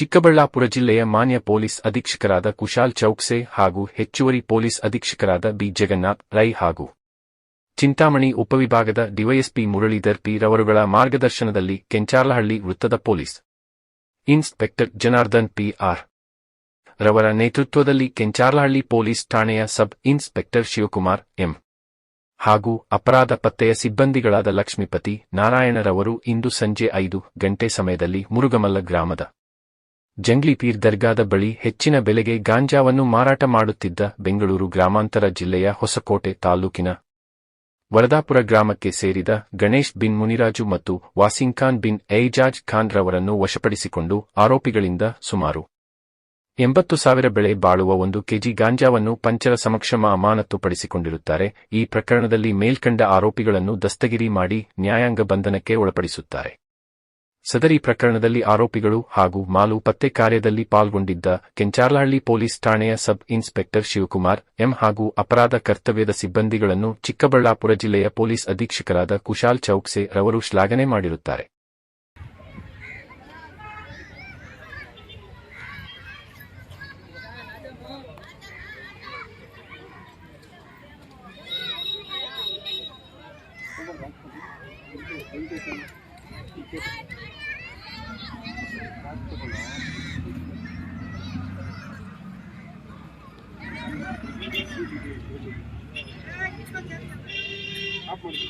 ಚಿಕ್ಕಬಳ್ಳಾಪುರ ಜಿಲ್ಲೆಯ ಮಾನ್ಯ ಪೊಲೀಸ್ ಅಧೀಕ್ಷಕರಾದ ಕುಶಾಲ್ ಚೌಕ್ಸೆ ಹಾಗೂ ಹೆಚ್ಚುವರಿ ಪೊಲೀಸ್ ಅಧೀಕ್ಷಕರಾದ ಬಿ. ಜಗನ್ನಾಥ್ ರೈ ಹಾಗೂ ಚಿಂತಾಮಣಿ ಉಪವಿಭಾಗದ ಡಿವೈಎಸ್ಪಿ ಮುರಳೀಧರ್ ಪಿ. ರವರುಗಳ ಮಾರ್ಗದರ್ಶನದಲ್ಲಿ ಕೆಂಚಾರ್ಲಹಳ್ಳಿ ವೃತ್ತದ police inspector Janardhan P. R. ರವರ ನೇತೃತ್ವದಲ್ಲಿ ಕೆಂಚಾರ್ಲಹಳ್ಳಿ ಪೊಲೀಸ್ ಠಾಣೆಯ ಸಬ್ ಇನ್ಸ್ಪೆಕ್ಟರ್ ಶಿವಕುಮಾರ್ ಎಂ. ಹಾಗೂ ಅಪರಾಧ ಪತ್ತೆಯ ಸಿಬ್ಬಂದಿಗಳಾದ ಲಕ್ಷ್ಮೀಪತಿ ನಾರಾಯಣರವರು ಇಂದು ಸಂಜೆ ಐದು ಗಂಟೆ ಸಮಯದಲ್ಲಿ ಮುರುಗಮಲ್ಲ ಗ್ರಾಮದ ಜಂಗ್ಲಿಪೀರ್ ದರ್ಗಾದ ಬಳಿ ಹೆಚ್ಚಿನ ಬೆಲೆಗೆ ಗಾಂಜಾವನ್ನು ಮಾರಾಟ ಮಾಡುತ್ತಿದ್ದ ಬೆಂಗಳೂರು ಗ್ರಾಮಾಂತರ ಜಿಲ್ಲೆಯ ಹೊಸಕೋಟೆ ತಾಲೂಕಿನ ವರದಾಪುರ ಗ್ರಾಮಕ್ಕೆ ಸೇರಿದ ಗಣೇಶ್ ಬಿನ್ ಮುನಿರಾಜು ಮತ್ತು ವಾಸಿಂ ಖಾನ್ ಬಿನ್ ಏಜಾಜ್ ಖಾನ್ ರವರನ್ನು ವಶಪಡಿಸಿಕೊಂಡು ಆರೋಪಿಗಳಿಂದ ಸುಮಾರು ಎಂಬತ್ತು ಸಾವಿರ ಬೆಳೆ ಬಾಳುವ ಒಂದು ಕೆಜಿ ಗಾಂಜಾವನ್ನು ಪಂಚರ ಸಮಕ್ಷಮ ಅಮಾನತುಪಡಿಸಿಕೊಂಡಿರುತ್ತಾರೆ. ಈ ಪ್ರಕರಣದಲ್ಲಿ ಮೇಲ್ಕಂಡ ಆರೋಪಿಗಳನ್ನು ದಸ್ತಗಿರಿ ಮಾಡಿ ನ್ಯಾಯಾಂಗ ಬಂಧನಕ್ಕೆ ಒಳಪಡಿಸುತ್ತಾರೆ. ಸದರಿ ಪ್ರಕರಣದಲ್ಲಿ ಆರೋಪಿಗಳು ಹಾಗೂ ಮಾಲು ಪತ್ತೆ ಕಾರ್ಯದಲ್ಲಿ ಪಾಲ್ಗೊಂಡಿದ್ದ ಕೆಂಚಾರ್ಲಹಳ್ಳಿ ಪೊಲೀಸ್ ಠಾಣೆಯ ಸಬ್ ಇನ್ಸ್ಪೆಕ್ಟರ್ ಶಿವಕುಮಾರ್ ಎಂ ಹಾಗೂ ಅಪರಾಧ ಕರ್ತವ್ಯದ ಸಿಬ್ಬಂದಿಗಳನ್ನು ಚಿಕ್ಕಬಳ್ಳಾಪುರ ಜಿಲ್ಲೆಯ ಪೊಲೀಸ್ ಅಧೀಕ್ಷಕರಾದ ಕುಶಾಲ್ ಚೌಕ್ಸೆ ರವರು ಶ್ಲಾಘನೆ ಮಾಡಿರುತ್ತಾರೆ. ಆಫ್ ಮಾಡಿ